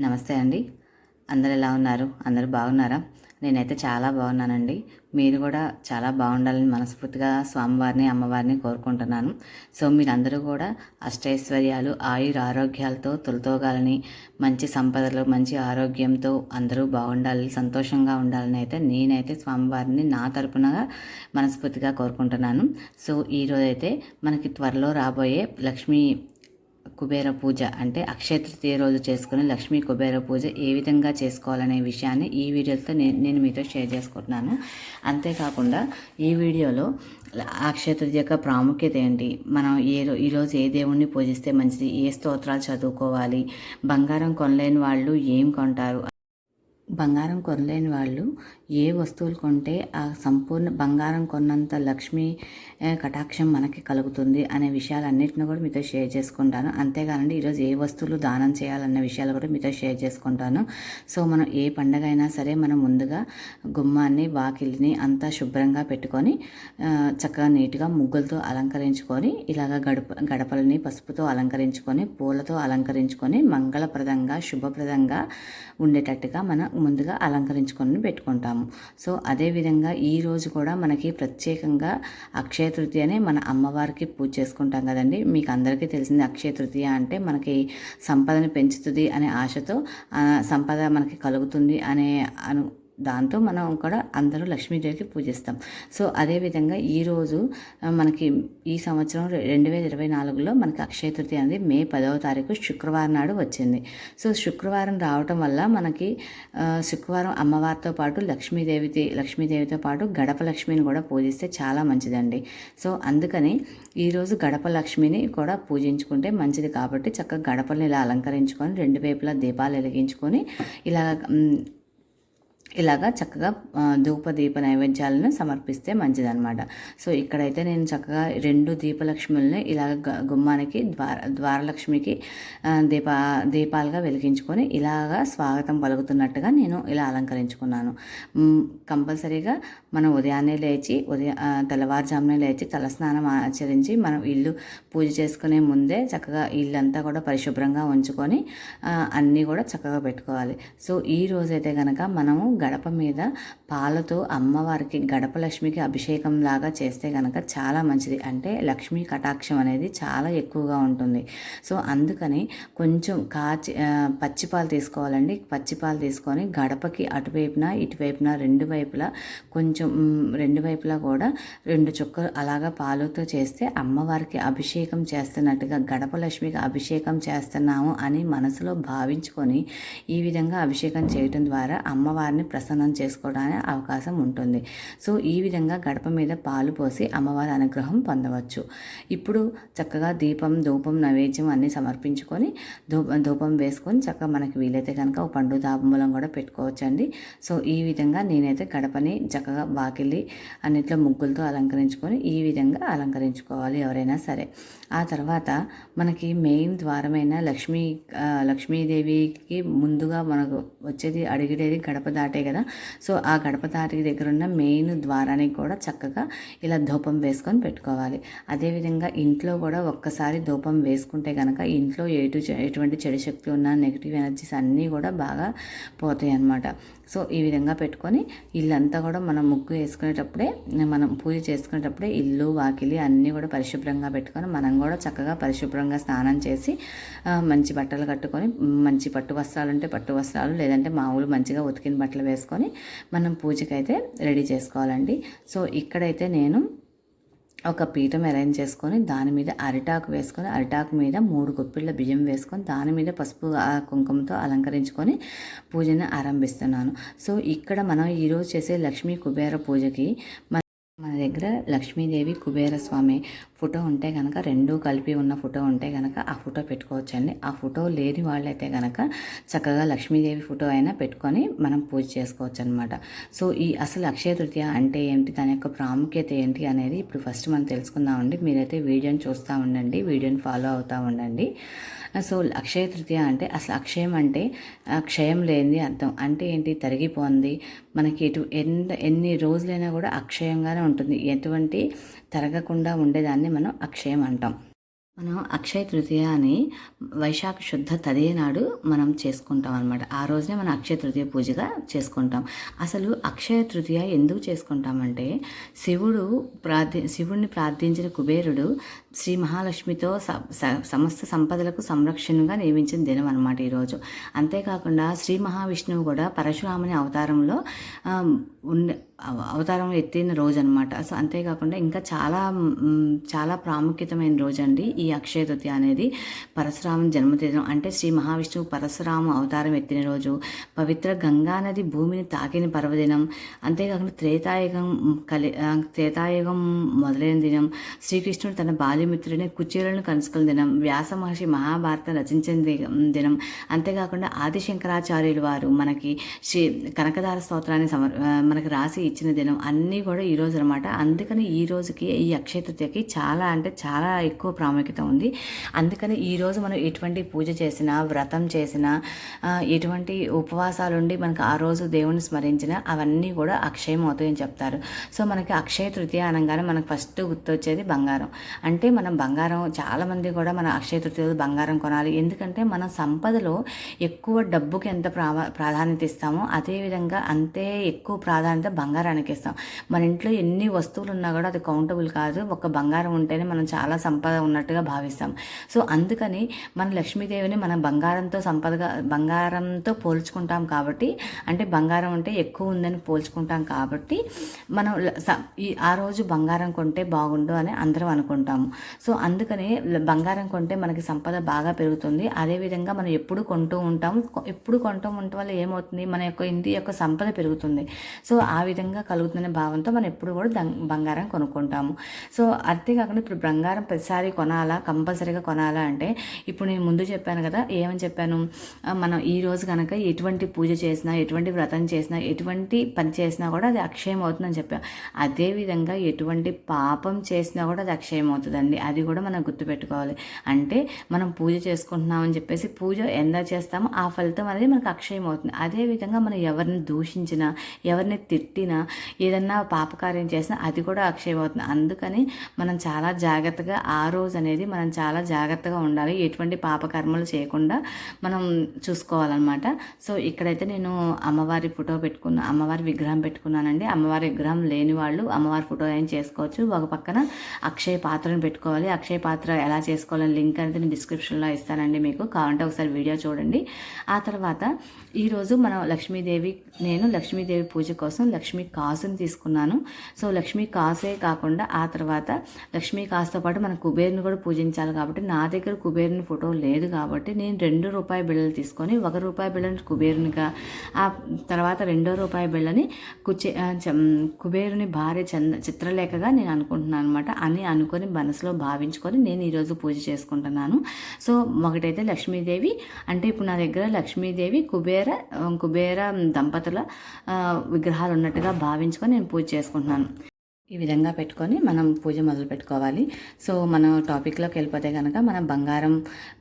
నమస్తే అండి. అందరు ఎలా ఉన్నారు? అందరూ బాగున్నారా? నేనైతే చాలా బాగున్నానండి. మీరు కూడా చాలా బాగుండాలని మనస్ఫూర్తిగా స్వామివారిని అమ్మవారిని కోరుకుంటున్నాను. సో మీరందరూ కూడా అష్టైశ్వర్యాలు ఆయుర ఆరోగ్యాలతో తొలతోగాలని మంచి సంపదలు మంచి ఆరోగ్యంతో అందరూ బాగుండాలి సంతోషంగా ఉండాలని అయితే నేనైతే స్వామివారిని నా తరపున మనస్ఫూర్తిగా కోరుకుంటున్నాను. సో ఈరోజైతే మనకి త్వరలో రాబోయే లక్ష్మీ కుబేర పూజ అంటే అక్షయ తృతీయ రోజు చేసుకుని లక్ష్మీ కుబేర పూజ ఏ విధంగా చేసుకోవాలనే విషయాన్ని ఈ వీడియోతో నేను నేను మీతో షేర్ చేసుకుంటున్నాను. అంతేకాకుండా ఈ వీడియోలో అక్షయ తృతీయ యొక్క ప్రాముఖ్యత ఏంటి? మనం ఏ ఈరోజు ఏ దేవుణ్ణి పూజిస్తే మంచిది? ఏ స్తోత్రాలు చదువుకోవాలి? బంగారం కొనలేని వాళ్ళు ఏం కొంటారు? బంగారం కొనలేని వాళ్ళు ఏ వస్తువులు కొంటే ఆ సంపూర్ణ బంగారం కొన్నంత లక్ష్మీ కటాక్షం మనకి కలుగుతుంది అనే విషయాలన్నింటిని కూడా మీతో షేర్ చేసుకుంటాను. అంతేకానండి ఈరోజు ఏ వస్తువులు దానం చేయాలన్న విషయాలు కూడా మీతో షేర్ చేసుకుంటాను. సో మనం ఏ పండగ అయినా సరే మనం ముందుగా గుమ్మాన్ని వాకిలిని అంతా శుభ్రంగా పెట్టుకొని చక్కగా నీట్గా ముగ్గులతో అలంకరించుకొని ఇలాగ గడప గడపలని పసుపుతో అలంకరించుకొని పూలతో అలంకరించుకొని మంగళప్రదంగా శుభప్రదంగా ఉండేటట్టుగా మనం ముందుగా అలంకరించుకొని పెట్టుకుంటాము. సో అదేవిధంగా ఈరోజు కూడా మనకి ప్రత్యేకంగా అక్షయ తృతీయనే మన అమ్మవారికి పూజ చేసుకుంటాం కదండి. మీకు అందరికీ తెలిసింది అక్షయ తృతీయ అంటే మనకి సంపదను పెంచుతుంది అనే ఆశతో సంపద మనకి కలుగుతుంది అనే అను దాంతో మనం కూడా అందరూ లక్ష్మీదేవికి పూజిస్తాం. సో అదేవిధంగా ఈరోజు మనకి ఈ సంవత్సరం రెండు వేల ఇరవై నాలుగులో మనకి అక్షయ తృతీయ అనేది మే పదవ తారీఖు శుక్రవారం నాడు వచ్చింది. సో శుక్రవారం రావటం వల్ల మనకి శుక్రవారం అమ్మవారితో పాటు లక్ష్మీదేవి లక్ష్మీదేవితో పాటు గడప లక్ష్మిని కూడా పూజిస్తే చాలా మంచిదండి. సో అందుకని ఈరోజు గడప లక్ష్మిని కూడా పూజించుకుంటే మంచిది కాబట్టి చక్కగా గడపలను ఇలా అలంకరించుకొని రెండు వైపులా దీపాలు వెలిగించుకొని ఇలా ఇలాగా చక్కగా ధూప దీప నైవేద్యాలను సమర్పిస్తే మంచిదనమాట సో ఇక్కడైతే నేను చక్కగా రెండు దీపలక్ష్ములని ఇలాగ గుమ్మానికి ద్వార ద్వారలక్ష్మికి దీప దీపాలుగా వెలిగించుకొని ఇలాగా స్వాగతం పలుకుతున్నట్టుగా నేను ఇలా అలంకరించుకున్నాను. కంపల్సరీగా మనం ఉదయాన్నే లేచి ఉదయ తెల్లవారుజామునే లేచి తలస్నానం ఆచరించి మనం ఇల్లు పూజ చేసుకునే ముందే చక్కగా ఇల్లంతా కూడా పరిశుభ్రంగా ఉంచుకొని అన్నీ కూడా చక్కగా పెట్టుకోవాలి. సో ఈ రోజైతే కనుక మనము గడప మీద పాలతో అమ్మవారికి గడప లక్ష్మికి అభిషేకం లాగా చేస్తే కనుక చాలా మంచిది. అంటే లక్ష్మీ కటాక్షం అనేది చాలా ఎక్కువగా ఉంటుంది. సో అందుకని కొంచెం కాచి పచ్చిపాలు తీసుకోవాలండి. పచ్చిపాలు తీసుకొని గడపకి అటువైపున ఇటువైపున రెండు వైపులా కొంచెం రెండు వైపులా కూడా రెండు చుక్కలు అలాగా పాలుతో చేస్తే అమ్మవారికి అభిషేకం చేస్తున్నట్టుగా గడప లక్ష్మికి అభిషేకం చేస్తున్నాము అని మనసులో భావించుకొని ఈ విధంగా అభిషేకం చేయటం ద్వారా అమ్మవారిని ప్రసన్నం చేసుకోవడానికి అవకాశం ఉంటుంది. సో ఈ విధంగా గడప మీద పాలు పోసి అమ్మవారి అనుగ్రహం పొందవచ్చు. ఇప్పుడు చక్కగా దీపం ధూపం నైవేద్యం అన్నీ సమర్పించుకొని ధూపం ధూపం వేసుకొని చక్కగా మనకి వీలైతే కనుక ఒక పండు దాపమూలం కూడా పెట్టుకోవచ్చండి. సో ఈ విధంగా నేనైతే గడపని చక్కగా వాకిలి అన్నిట్లో ముగ్గులతో అలంకరించుకొని ఈ విధంగా అలంకరించుకోవాలి ఎవరైనా సరే. ఆ తర్వాత మనకి మెయిన్ ద్వారమైన లక్ష్మీ లక్ష్మీదేవికి ముందుగా మనకు వచ్చేది అడిగిడేది గడప దాటే కదా. సో ఆ గడప తాటి దగ్గర ఉన్న మెయిన్ ద్వారానికి కూడా చక్కగా ఇలా ధూపం వేసుకొని పెట్టుకోవాలి. అదేవిధంగా ఇంట్లో కూడా ఒక్కసారి ధూపం వేసుకుంటే కనుక ఇంట్లో ఎటు ఎటువంటి చెడు శక్తి ఉన్న నెగిటివ్ ఎనర్జీస్ అన్నీ కూడా బాగా పోతాయి అన్నమాట. సో ఈ విధంగా పెట్టుకొని ఇల్లంతా కూడా మనం ముగ్గు వేసుకునేటప్పుడే మనం పూజ చేసుకునేటప్పుడే ఇల్లు వాకిలి అన్నీ కూడా పరిశుభ్రంగా పెట్టుకొని మనం కూడా చక్కగా పరిశుభ్రంగా స్నానం చేసి మంచి బట్టలు కట్టుకొని మంచి పట్టు వస్త్రాలు ఉంటే పట్టు వస్త్రాలు లేదంటే మామూలు మంచిగా ఉతికిన బట్టలు వేసుకొని మనం పూజకైతే రెడీ చేసుకోవాలండి. సో ఇక్కడైతే నేను ఒక పీఠం అరేంజ్ చేసుకొని దాని మీద అరిటాకు వేసుకొని అరిటాకు మీద మూడు గుప్పిళ్ళ బియ్యం వేసుకొని దాని మీద పసుపు కుంకుమతో అలంకరించుకొని పూజను ఆరంభిస్తున్నాను. సో ఇక్కడ మనం ఈరోజు చేసే లక్ష్మీ కుబేర పూజకి మన దగ్గర లక్ష్మీదేవి కుబేర స్వామి ఫోటో ఉంటే కనుక రెండు కలిపి ఉన్న ఫోటో ఉంటే కనుక ఆ ఫోటో పెట్టుకోవచ్చండి. ఆ ఫోటో లేని వాళ్ళైతే కనుక చక్కగా లక్ష్మీదేవి ఫోటో అయినా పెట్టుకొని మనం పూజ చేసుకోవచ్చు అనమాట సో ఈ అసలు అక్షయ తృతీయ అంటే ఏంటి దాని యొక్క ప్రాముఖ్యత ఏంటి అనేది ఇప్పుడు ఫస్ట్ మనం తెలుసుకుందామండి. మీరైతే వీడియోని చూస్తూ ఉండండి వీడియోని ఫాలో అవుతూ ఉండండి. సో అక్షయ తృతీయ అంటే అసలు అక్షయం అంటే క్షయం లేనిది అర్థం. అంటే ఏంటి తరిగిపోంది. మనకి ఎటు ఎంత ఎన్ని రోజులైనా కూడా అక్షయంగానే ఉంటుంది. ఎటువంటి తరగకుండా ఉండేదాన్ని మనం అక్షయం అంటాం. మనం అక్షయ తృతీయ అని వైశాఖ శుద్ధ తదే నాడు మనం చేసుకుంటాం అనమాట ఆ రోజునే మనం అక్షయ తృతీయ పూజగా చేసుకుంటాం. అసలు అక్షయ తృతీయ ఎందుకు చేసుకుంటామంటే శివుడు ప్రార్థి శివుడిని ప్రార్థించిన కుబేరుడు శ్రీ మహాలక్ష్మితో సమస్త సంపదలకు సంరక్షణగా నియమించిన దినం అనమాట ఈరోజు అంతేకాకుండా శ్రీ మహావిష్ణువు కూడా పరశురాముని అవతారంలో ఉండే అవతారం ఎత్తిన రోజు అనమాట సో అంతేకాకుండా ఇంకా చాలా చాలా ప్రాముఖ్యతమైన రోజు అండి ఈ అక్షయ తృతీయ అనేది. పరశురామ జన్మదినం అంటే శ్రీ మహావిష్ణువు పరశురామ అవతారం ఎత్తిన రోజు. పవిత్ర గంగా నది భూమిని తాకిన పర్వదినం. అంతేకాకుండా త్రేతాయుగం కలి త్రేతాయుగం మొదలైన దినం. శ్రీకృష్ణుడు తన బాల్యమిత్రుడిని కుచేలను కలుసుకున్న దినం. వ్యాస మహర్షి మహాభారతం రచించిన దినం. అంతేకాకుండా ఆది శంకరాచార్యులు వారు మనకి శ్రీ కనకదార స్తోత్రాన్ని సమర్ మనకు మనకి రాసి ఇచ్చిన దినం అన్నీ కూడా ఈ రోజు అనమాట అందుకని ఈ రోజుకి ఈ అక్షయ తృతీయకి చాలా అంటే చాలా ఎక్కువ ప్రాముఖ్యత ఉంది. అందుకని ఈ రోజు మనం ఎటువంటి పూజ చేసినా వ్రతం చేసినా ఎటువంటి ఉపవాసాలుండి మనకు మనకి ఆ రోజు దేవుని స్మరించినా అవన్నీ కూడా అక్షయం అవుతాయని చెప్తారు. సో మనకి అక్షయ తృతీయ అనగానే మనకు ఫస్ట్ గుర్తొచ్చేది బంగారం. అంటే మనం బంగారం చాలామంది కూడా మన అక్షయ తృతీయ బంగారం కొనాలి. ఎందుకంటే మన సంపదలో ఎక్కువ డబ్బుకి ఎంత ప్రా ప్రాధాన్యత ఇస్తామో అదేవిధంగా అంతే ఎక్కువ ప్రాధాన్యత బంగారం బంగారానికి ఇస్తాం మన ఇంట్లో ఎన్ని వస్తువులు ఉన్నా కూడా అది కౌంటబుల్ కాదు. ఒక బంగారం ఉంటేనే మనం చాలా సంపద ఉన్నట్టుగా భావిస్తాం. సో అందుకని మన లక్ష్మీదేవిని మనం బంగారంతో సంపదగా బంగారంతో పోల్చుకుంటాం కాబట్టి అంటే బంగారం అంటే ఎక్కువ ఉందని పోల్చుకుంటాం కాబట్టి మనం ఈ ఆ రోజు బంగారం కొంటే బాగుండు అని అందరం అనుకుంటాము. సో అందుకని బంగారం కొంటే మనకి సంపద బాగా పెరుగుతుంది. అదేవిధంగా మనం ఎప్పుడు కొంటూ ఉంటాం. ఎప్పుడు కొంటూ ఉండటం వల్ల ఏమవుతుంది? మన యొక్క ఇంటి యొక్క సంపద పెరుగుతుంది. సో ఆ విధంగా కలుగుతుందనే భావంతో మనం ఎప్పుడు కూడా దం- బంగారం కొనుక్కుంటాము. సో అంతేకాకుండా ఇప్పుడు బంగారం ప్రతిసారి కొనాలా? కంపల్సరీగా కొనాలా అంటే ఇప్పుడు నేను ముందు చెప్పాను కదా ఏమని చెప్పాను? మనం ఈ రోజు కనుక ఎటువంటి పూజ చేసినా ఎటువంటి వ్రతం చేసినా ఎటువంటి పని చేసినా కూడా అది అక్షయం అవుతుందని చెప్పాం. అదేవిధంగా ఎటువంటి పాపం చేసినా కూడా అది అక్షయం అవుతుందండి. అది కూడా మనం గుర్తుపెట్టుకోవాలి. అంటే మనం పూజ చేసుకుంటున్నామని చెప్పేసి పూజ ఎంత చేస్తామో ఆ ఫలితం అనేది మనకు అక్షయం అవుతుంది. అదేవిధంగా మనం ఎవరిని దూషించినా ఎవరిని తిట్టినా ఏదన్నా పాపకార్యం చేసినా అది కూడా అక్షయమవుతుంది అందుకని మనం చాలా జాగ్రత్తగా ఆ రోజు అనేది మనం చాలా జాగ్రత్తగా ఉండాలి. ఎటువంటి పాపకర్మలు చేయకుండా మనం చూసుకోవాలన్నమాట. సో ఇక్కడైతే నేను అమ్మవారి ఫోటో పెట్టుకున్నా అమ్మవారి విగ్రహం పెట్టుకున్నానండి. అమ్మవారి విగ్రహం లేని వాళ్ళు అమ్మవారి ఫోటో ఏం చేసుకోవచ్చు. ఒక పక్కన అక్షయ పాత్రను పెట్టుకోవాలి. అక్షయ పాత్ర ఎలా చేసుకోవాలని లింక్ అనేది నేను డిస్క్రిప్షన్లో ఇస్తానండి మీకు. కావాలంటే ఒకసారి వీడియో చూడండి. ఆ తర్వాత ఈరోజు మనం లక్ష్మీదేవి నేను లక్ష్మీదేవి పూజ కోసం లక్ష్మీ కాసుని తీసుకున్నాను. సో లక్ష్మీ కాసే కాకుండా ఆ తర్వాత లక్ష్మీ కాసుతో పాటు మన కుబేరుని కూడా పూజించాలి కాబట్టి నా దగ్గర కుబేరుని ఫోటో లేదు కాబట్టి నేను రెండు రూపాయి బిళ్ళలు తీసుకొని ఒక రూపాయి బిళ్ళని కుబేరునిగా ఆ తర్వాత రెండో రూపాయి బిళ్ళని కుచే కుబేరుని భార్య చంద చిత్రలేఖగా నేను అనుకుంటున్నాను అనమాట అని అనుకొని మనసులో భావించుకొని నేను ఈరోజు పూజ చేసుకుంటున్నాను. సో ఒకటైతే లక్ష్మీదేవి. అంటే ఇప్పుడు నా దగ్గర లక్ష్మీదేవి కుబేర కుబేర దంపతుల విగ్రహాలు ఉన్నట్టుగా భావించుకొని నేను పూజ చేసుకుంటున్నాను. ఈ విధంగా పెట్టుకొని మనం పూజ మొదలు పెట్టుకోవాలి. సో మనం టాపిక్లోకి వెళ్ళిపోతే కనుక మనం బంగారం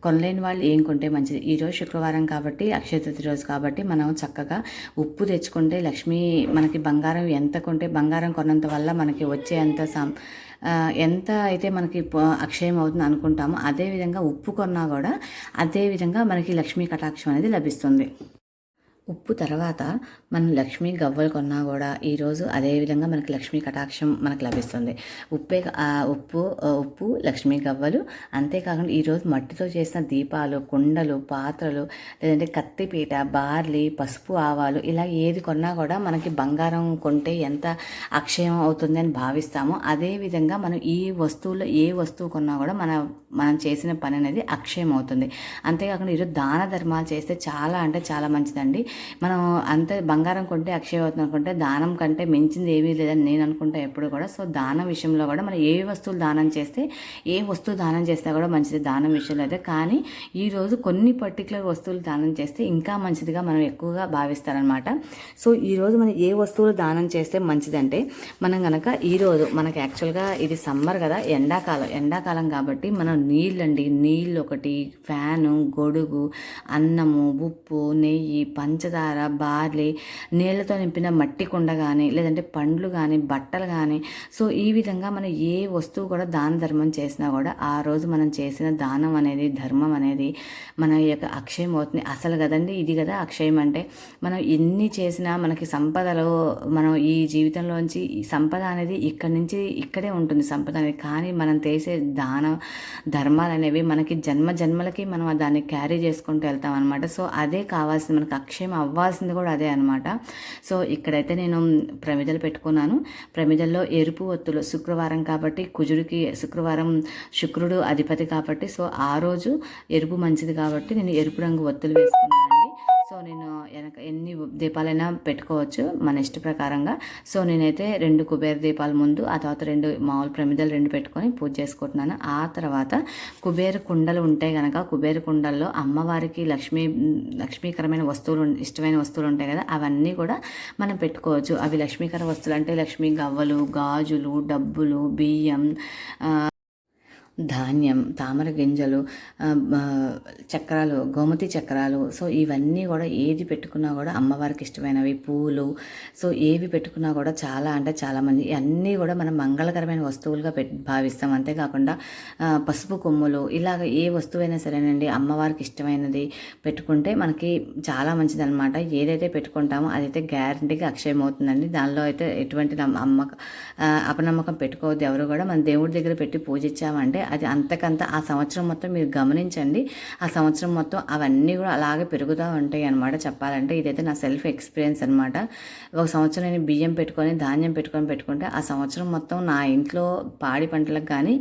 కొనలేని వాళ్ళు ఏం కొంటే మంచిది. ఈరోజు శుక్రవారం కాబట్టి అక్షయ తృతీయ రోజు కాబట్టి మనం చక్కగా ఉప్పు తెచ్చుకుంటే లక్ష్మి మనకి బంగారం ఎంత కొంటే బంగారం కొన్నంత వల్ల మనకి వచ్చే అంత సం ఎంత అయితే మనకి అక్షయం అవుతుంది అనుకుంటామో అదేవిధంగా ఉప్పు కొన్నా కూడా అదేవిధంగా మనకి లక్ష్మీ కటాక్షం అనేది లభిస్తుంది. ఉప్పు తర్వాత మనం లక్ష్మీ గవ్వలు కొన్నా కూడా ఈరోజు అదేవిధంగా మనకి లక్ష్మీ కటాక్షం మనకు లభిస్తుంది. ఉప్పే ఉప్పు ఉప్పు లక్ష్మీ గవ్వలు. అంతేకాకుండా ఈరోజు మట్టితో చేసిన దీపాలు కుండలు పాత్రలు లేదంటే కత్తిపీట బార్లీ పసుపు ఆవాలు ఇలా ఏది కొన్నా కూడా మనకి బంగారం కొంటే ఎంత అక్షయం అవుతుంది అని భావిస్తామో. అదేవిధంగా మనం ఈ వస్తువులో ఏ వస్తువు కొన్నా కూడా మన మనం చేసిన పని అనేది అక్షయం అవుతుంది. అంతేకాకుండా ఈరోజు దాన ధర్మాలు చేస్తే చాలా అంటే చాలా మంచిదండి. మనం అంతే బంగారం కొంటే అక్షయవతం అనుకుంటే దానం కంటే మించింది ఏమీ లేదని నేను అనుకుంటా ఎప్పుడు కూడా. సో దానం విషయంలో కూడా మనం ఏ వస్తువులు దానం చేస్తే ఏ వస్తువు దానం చేస్తే కూడా మంచిది దానం విషయంలో అయితే. కానీ ఈరోజు కొన్ని పర్టికులర్ వస్తువులు దానం చేస్తే ఇంకా మంచిదిగా మనం ఎక్కువగా భావిస్తారనమాట సో ఈరోజు మనం ఏ వస్తువులు దానం చేస్తే మంచిదంటే మనం కనుక ఈరోజు మనకి యాక్చువల్గా ఇది సమ్మర్ కదా ఎండాకాలం ఎండాకాలం కాబట్టి మనం నీళ్ళండి నీళ్ళు ఒకటి ఫ్యాను గొడుగు అన్నము ఉప్పు నెయ్యి పంచదార బార్లీ నీళ్ళతో నింపిన మట్టి కుండ కానీ లేదంటే పండ్లు కానీ బట్టలు కానీ సో ఈ విధంగా మనం ఏ వస్తువు కూడా దాన ధర్మం చేసినా కూడా ఆ రోజు మనం చేసిన దానం అనేది ధర్మం అనేది మన యొక్క అక్షయం అవుతుంది. అసలు కదండి? ఇది కదా అక్షయం అంటే. మనం ఎన్ని చేసినా మనకి సంపదలో మనం ఈ జీవితంలోంచి సంపద అనేది ఇక్కడి నుంచి ఇక్కడే ఉంటుంది సంపద అనేది. కానీ మనం చేసే దాన ధర్మాలు అనేవి మనకి జన్మ జన్మలకి మనం దాన్ని క్యారీ చేసుకుంటూ వెళ్తాం అనమాట సో అదే కావాల్సింది మనకు అక్షయం అవ్వాల్సింది కూడా అదే అనమాట సో ఇక్కడైతే నేను ప్రమిదలు పెట్టుకున్నాను. ప్రమిదల్లో ఎరుపు ఒత్తులు శుక్రవారం కాబట్టి కుజుడికి శుక్రవారం శుక్రుడు అధిపతి కాబట్టి సో ఆ రోజు ఎరుపు మంచిది కాబట్టి నేను ఎరుపు రంగు ఒత్తులు వేసుకున్నాను. సో నేను వెనక ఎన్ని దీపాలైనా పెట్టుకోవచ్చు మన ఇష్ట ప్రకారంగా. సో నేనైతే రెండు కుబేర దీపాల ముందు ఆ తర్వాత రెండు మామూలు ప్రమిదలు రెండు పెట్టుకొని పూజ చేసుకుంటున్నాను. ఆ తర్వాత కుబేర కుండలు ఉంటాయి కనుక కుబేర కుండల్లో అమ్మవారికి లక్ష్మీ లక్ష్మీకరమైన వస్తువులు ఇష్టమైన వస్తువులు ఉంటాయి కదా అవన్నీ కూడా మనం పెట్టుకోవచ్చు. అవి లక్ష్మీకర వస్తువులు అంటే లక్ష్మీ గవ్వలు గాజులు డబ్బులు బియ్యం ధాన్యం తామర గింజలు చక్రాలు గోమతి చక్రాలు. సో ఇవన్నీ కూడా ఏది పెట్టుకున్నా కూడా అమ్మవారికి ఇష్టమైనవి. పూలు. సో ఏవి పెట్టుకున్నా కూడా చాలా అంటే చాలామంది అన్నీ కూడా మనం మంగళకరమైన వస్తువులుగా పెట్ భావిస్తాం. అంతేకాకుండా పసుపు కొమ్ములు ఇలాగ ఏ వస్తువైనా సరేనండి అమ్మవారికి ఇష్టమైనది పెట్టుకుంటే మనకి చాలా మంచిది అనమాట ఏదైతే పెట్టుకుంటామో అదైతే గ్యారంటీగా అక్షయం అవుతుందండి. దానిలో అయితే ఎటువంటి అమ్మక అపనమ్మకం పెట్టుకోవద్దు ఎవరు కూడా. మన దేవుడి దగ్గర పెట్టి పూజించామంటే అది అంతకంత ఆ సంవత్సరం మొత్తం మీరు గమనించండి. ఆ సంవత్సరం మొత్తం అవన్నీ కూడా అలాగే పెరుగుతూ ఉంటాయి అనమాట చెప్పాలంటే. ఇదైతే నా సెల్ఫ్ ఎక్స్పీరియన్స్ అనమాట ఒక సంవత్సరం నేను బియ్యం పెట్టుకొని ధాన్యం పెట్టుకొని పెట్టుకుంటే ఆ సంవత్సరం మొత్తం నా ఇంట్లో పాడి పంటలకు కానీ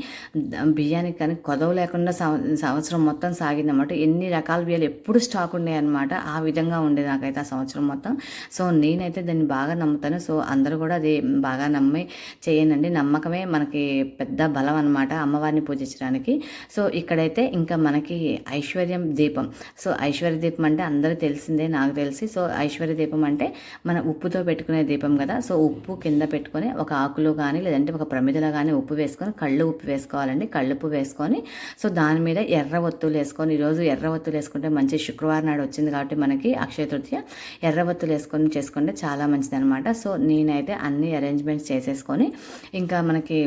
బియ్యానికి కానీ కొదవ లేకుండా సంవత్సరం మొత్తం సాగిందన్నమాట ఎన్ని రకాల బియ్యాలు ఎప్పుడు స్టాక్ ఉండేవి ఆ విధంగా ఉండేది నాకైతే ఆ సంవత్సరం మొత్తం. సో నేనైతే దాన్ని బాగా నమ్ముతాను. సో అందరూ కూడా అది బాగా నమ్మి చేయనండి. నమ్మకమే మనకి పెద్ద బలం అనమాట అమ్మవారిని పూజ పూజించడానికి. సో ఇక్కడైతే ఇంకా మనకి ఐశ్వర్యం దీపం. సో ఐశ్వర్య దీపం అంటే అందరూ తెలిసిందే నాకు తెలిసి. సో ఐశ్వర్య దీపం అంటే మన ఉప్పుతో పెట్టుకునే దీపం కదా. సో ఉప్పు కింద పెట్టుకొని ఒక ఆకులో కానీ లేదంటే ఒక ప్రమిదలో కానీ ఉప్పు వేసుకొని కళ్ళు ఉప్పు వేసుకోవాలండి. కళ్ళు ఉప్పు వేసుకొని సో దాని మీద ఎర్ర ఒత్తులు వేసుకొని ఈరోజు ఎర్ర ఒత్తులు వేసుకుంటే మంచి శుక్రవారం నాడు వచ్చింది కాబట్టి మనకి అక్షయ తృతీయ. ఎర్ర ఒత్తులు వేసుకొని చేసుకుంటే చాలా మంచిది అనమాట సో నేనైతే అన్ని అరేంజ్మెంట్స్ చేసేసుకొని ఇంకా మనకి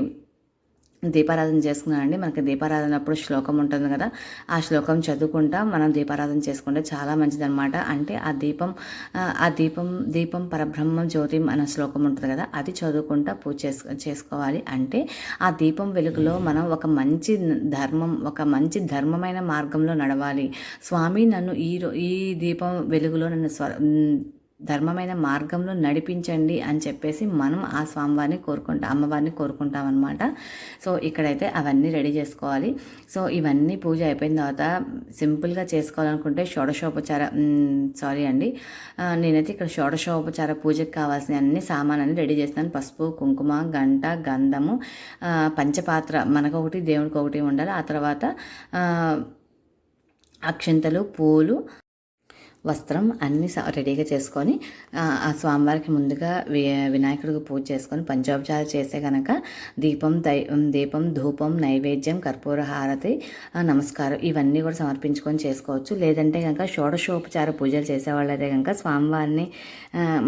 దీపారాధన చేసుకున్నానండి. మనకి దీపారాధన అప్పుడు శ్లోకం ఉంటుంది కదా ఆ శ్లోకం చదువుకుంటా మనం దీపారాధన చేసుకుంటే చాలా మంచిదనమాట అంటే ఆ దీపం ఆ దీపం దీపం పరబ్రహ్మం జ్యోతి అనే శ్లోకం ఉంటుంది కదా అది చదువుకుంటా పూజ చేసు చేసుకోవాలి. అంటే ఆ దీపం వెలుగులో మనం ఒక మంచి ధర్మం ఒక మంచి ధర్మమైన మార్గంలో నడవాలి. స్వామి నన్ను ఈ ఈ దీపం వెలుగులో నన్ను స్వ ధర్మమైన మార్గంలో నడిపించండి అని చెప్పేసి మనం ఆ స్వామివారిని కోరుకుంటాం అమ్మవారిని కోరుకుంటాం అనమాట సో ఇక్కడైతే అవన్నీ రెడీ చేసుకోవాలి. సో ఇవన్నీ పూజ అయిపోయిన తర్వాత సింపుల్గా చేసుకోవాలనుకుంటే షోడశోపచార సారీ అండి. నేనైతే ఇక్కడ షోడశోపచార పూజకు కావాల్సిన అన్ని సామానాన్ని రెడీ చేస్తాను. పసుపు కుంకుమ గంట గంధము పంచపాత్ర మనకొకటి దేవుడికి ఒకటి ఉండాలి. ఆ తర్వాత అక్షంతలు పూలు వస్త్రం అన్నీ రెడీగా చేసుకొని ఆ స్వామివారికి ముందుగా వినాయకుడికి పూజ చేసుకొని పంచోపచారం చేస్తే కనుక దీపం దై దీపం ధూపం నైవేద్యం కర్పూర హారతి నమస్కారం ఇవన్నీ కూడా సమర్పించుకొని చేసుకోవచ్చు. లేదంటే కనుక షోడశోపచార పూజలు చేసేవాళ్ళైతే కనుక స్వామివారిని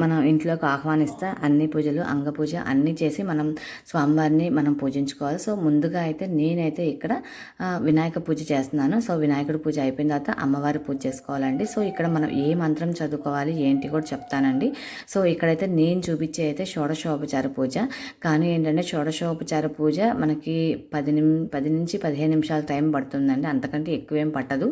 మనం ఇంట్లోకి ఆహ్వానిస్తే అన్ని పూజలు అంగ పూజ అన్నీ చేసి మనం స్వామివారిని మనం పూజించుకోవాలి. సో ముందుగా అయితే నేనైతే ఇక్కడ వినాయక పూజ చేస్తున్నాను. సో వినాయకుడి పూజ అయిపోయిన తర్వాత అమ్మవారి పూజ చేసుకోవాలండి. సో ఇక్కడ మనం ఏ మంత్రం చదువుకోవాలి ఏంటి కూడా చెప్తానండి. సో ఇక్కడైతే నేను చూపించే అయితే షోడశోపచార పూజ. కానీ ఏంటంటే షోడశోపచార పూజ మనకి పది నిమి పది నుంచి పదిహేను నిమిషాల టైం పడుతుందండి. అంతకంటే ఎక్కువేం పట్టదు.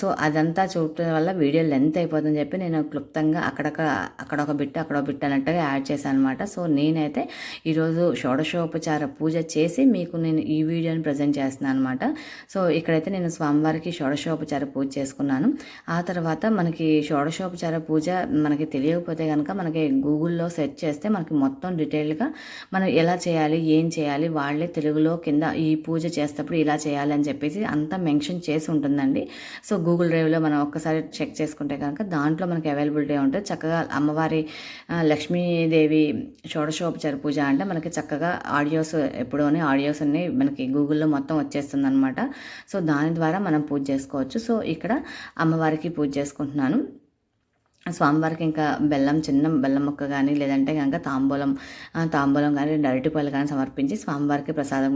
సో అదంతా చూడటం వల్ల వీడియో లెంత్ అయిపోతుందని చెప్పి నేను క్లుప్తంగా అక్కడక్కడ అక్కడ ఒక బిట్ అక్కడ ఒక బిట్ అన్నట్టుగా యాడ్ చేశాను అనమాట సో నేనైతే ఈరోజు షోడశోపచార పూజ చేసి మీకు నేను ఈ వీడియోని ప్రజెంట్ చేస్తున్నాను అనమాట సో ఇక్కడైతే నేను స్వామివారికి షోడశోపచార పూజ చేసుకున్నాను. ఆ తర్వాత తర్వాత మనకి షోడశోపచార పూజ మనకి తెలియకపోతే కనుక మనకి గూగుల్లో సెర్చ్ చేస్తే మనకి మొత్తం డీటెయిల్గా మనం ఎలా చేయాలి ఏం చేయాలి వాళ్ళే తెలుగులో కింద ఈ పూజ చేసేటప్పుడు ఇలా చేయాలి అని చెప్పేసి అంతా మెన్షన్ చేసి ఉంటుందండి. సో గూగుల్ డ్రైవ్లో మనం ఒక్కసారి చెక్ చేసుకుంటే కనుక దాంట్లో మనకి అవైలబిలిటీ ఉంటుంది. చక్కగా అమ్మవారి లక్ష్మీదేవి షోడశోపచార పూజ అంటే మనకి చక్కగా ఆడియోస్ ఎప్పుడోనే ఆడియోస్ అన్ని మనకి గూగుల్లో మొత్తం వచ్చేస్తుంది అనమాట సో దాని ద్వారా మనం పూజ చేసుకోవచ్చు. సో ఇక్కడ అమ్మవారికి పూజ చేసుకుంటున్నాను స్వామివారికి ఇంకా బెల్లం చిన్న బెల్లం మొక్క కానీ లేదంటే కనుక తాంబూలం తాంబూలం కానీ అరటిపళ్ళు కానీ సమర్పించి స్వామివారికి ప్రసాదం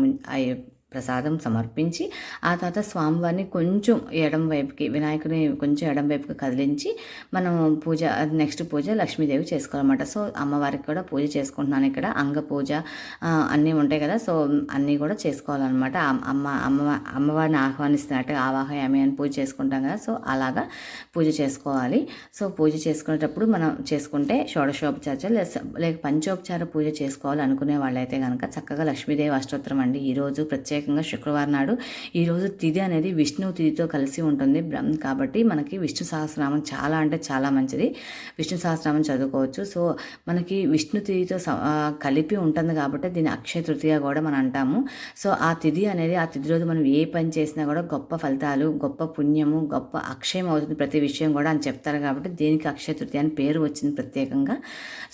ప్రసాదం సమర్పించి ఆ తర్వాత స్వామివారిని కొంచెం ఎడం వైపుకి వినాయకుని కొంచెం ఎడం వైపుకి కదిలించి మనం పూజ నెక్స్ట్ పూజ లక్ష్మీదేవి చేసుకోవాలన్నమాట. సో అమ్మవారికి కూడా పూజ చేసుకుంటున్నాను ఇక్కడ. అంగ పూజ అన్నీ ఉంటాయి కదా. సో అన్నీ కూడా చేసుకోవాలన్నమాట. అమ్మ అమ్మ అమ్మవారిని ఆహ్వానిస్తున్నట్టు ఆవాహయామి అని పూజ చేసుకుంటాం కదా. సో అలాగా పూజ చేసుకోవాలి. సో పూజ చేసుకునేటప్పుడు మనం చేసుకుంటే షోడశోపచార లేక పంచోపచార పూజ చేసుకోవాలి అనుకునే వాళ్ళైతే కనుక చక్కగా లక్ష్మీదేవి అష్టోత్తరం అండి. ఈరోజు ప్రత్యేక ప్రత్యేకంగా శుక్రవారం నాడు ఈరోజు తిథి అనేది విష్ణు తిథితో కలిసి ఉంటుంది. కాబట్టి మనకి విష్ణు సహస్రనామం చాలా అంటే చాలా మంచిది. విష్ణు సహస్రనామం చదువుకోవచ్చు. సో మనకి విష్ణు తిథితో కలిపి ఉంటుంది కాబట్టి దీని అక్షయ తృతీయ కూడా మనం అంటాము. సో ఆ తిథి అనేది ఆ తిథి రోజు మనం ఏ పని చేసినా కూడా గొప్ప ఫలితాలు గొప్ప పుణ్యము గొప్ప అక్షయం అవుతుంది ప్రతి విషయం కూడా అని చెప్తారు కాబట్టి దీనికి అక్షయ తృతీయ అని పేరు వచ్చింది ప్రత్యేకంగా.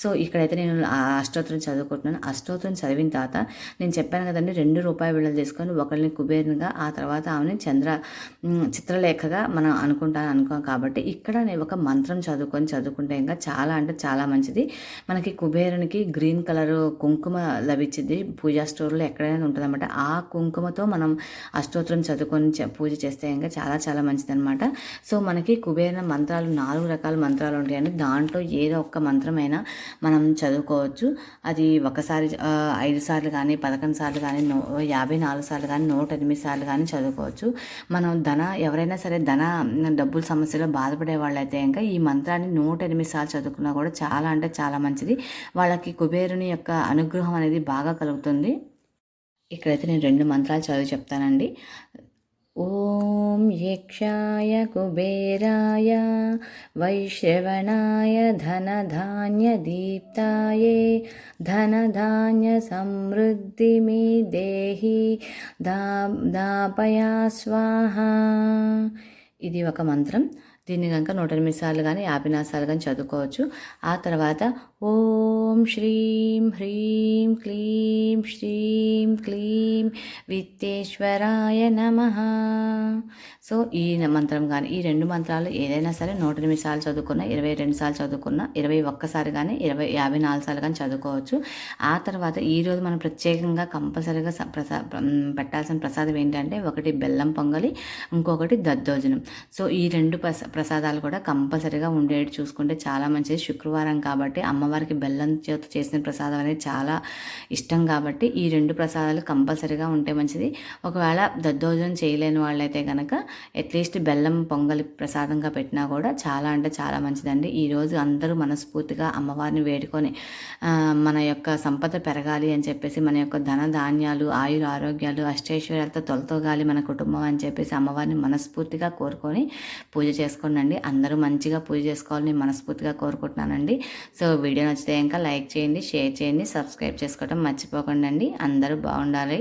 సో ఇక్కడైతే నేను అష్టోత్తరం చదువుకుంటున్నాను. అష్టోత్తరం చదివిన తర్వాత నేను చెప్పాను కదండి రెండు రూపాయలు విడుదల చేసుకుని చేసుకొని ఒకరిని కుబేరునిగా ఆ తర్వాత ఆమెని చంద్ర చిత్రలేఖగా మనం అనుకుంటాను అనుకో. కాబట్టి ఇక్కడ నేను ఒక మంత్రం చదువుకొని చదువుకుంటే ఇంకా చాలా అంటే చాలా మంచిది. మనకి కుబేరునికి గ్రీన్ కలర్ కుంకుమ లభించింది పూజా స్టోర్లో ఎక్కడైనా ఉంటుందన్నమాట. ఆ కుంకుమతో మనం అష్టోత్తరం చదువుకొని పూజ చేస్తే ఇంకా చాలా చాలా మంచిది అనమాట సో మనకి కుబేర మంత్రాలు నాలుగు రకాల మంత్రాలు ఉంటాయండి. దాంట్లో ఏదో ఒక్క మంత్రమైనా మనం చదువుకోవచ్చు. అది ఒకసారి ఐదు సార్లు కానీ పదకొండు సార్లు కానీ యాభై నాలుగు సార్లు కానీ నూట ఎనిమిది సార్లు కానీ చదువుకోవచ్చు. మనం ధన ఎవరైనా సరే ధన డబ్బుల సమస్యలో బాధపడే వాళ్ళైతే ఇంకా ఈ మంత్రాన్ని నూట ఎనిమిది సార్లు చదువుకున్నా కూడా చాలా అంటే చాలా మంచిది. వాళ్ళకి కుబేరుని యొక్క అనుగ్రహం అనేది బాగా కలుగుతుంది. ఇక్కడైతే నేను రెండు మంత్రాలు చదివి చెప్తానండి. ॐ यक्षाय कुबेराय वैश्रवणाय धनधान्यदीप्ताये धनधान्यसमृद्धिमि देहि दा दापया स्वाहा ఇది ఒక మంత్రం దీన్ని కనుక నూట ఎనిమిది సార్లు కానీ యాభై నాలుగు సార్లు కానీ చదువుకోవచ్చు. ఆ తర్వాత ఓం శ్రీం హ్రీం క్లీం శ్రీం క్లీం విత్తేశ్వరాయ నమ. సో ఈ మంత్రం కానీ ఈ రెండు మంత్రాలు ఏదైనా సరే నూట ఎనిమిది సార్లు చదువుకున్నా ఇరవై రెండు సార్లు చదువుకున్నా ఇరవై ఒక్కసారి కానీ ఇరవై యాభై నాలుగు సార్లు కానీ చదువుకోవచ్చు. ఆ తర్వాత ఈరోజు మనం ప్రత్యేకంగా కంపల్సరీగా ప్రసా పెట్టాల్సిన ప్రసాదం ఏంటంటే ఒకటి బెల్లం పొంగలి ఇంకొకటి దద్దోజనం. సో ఈ రెండు ప్రసాదాలు కూడా కంపల్సరీగా ఉండేటి చూసుకుంటే చాలా మంచిది. శుక్రవారం కాబట్టి అమ్మవారికి బెల్లం చేత చేసిన ప్రసాదం అనేది చాలా ఇష్టం కాబట్టి ఈ రెండు ప్రసాదాలు కంపల్సరీగా ఉంటే మంచిది. ఒకవేళ దద్దోజనం చేయలేని వాళ్ళైతే కనుక అట్లీస్ట్ బెల్లం పొంగలి ప్రసాదంగా పెట్టినా కూడా చాలా అంటే చాలా మంచిదండి. ఈరోజు అందరూ మనస్ఫూర్తిగా అమ్మవారిని వేడుకొని మన యొక్క సంపద పెరగాలి అని చెప్పేసి మన యొక్క ధన ధాన్యాలు ఆయుర ఆరోగ్యాలు అష్టైశ్వర్యాలతో తొలతోగాలి మన కుటుంబం అని చెప్పేసి అమ్మవారిని మనస్ఫూర్తిగా కోరుకొని పూజ చేసుకోండి. అందరూ మంచిగా పూజ చేసుకోవాలని మనస్ఫూర్తిగా కోరుకుంటున్నానండి. సో వీడియో నచ్చితే ఇంకా లైక్ చేయండి షేర్ చేయండి సబ్స్క్రైబ్ చేసుకోవడం మర్చిపోకండి అందరూ బాగుండాలి.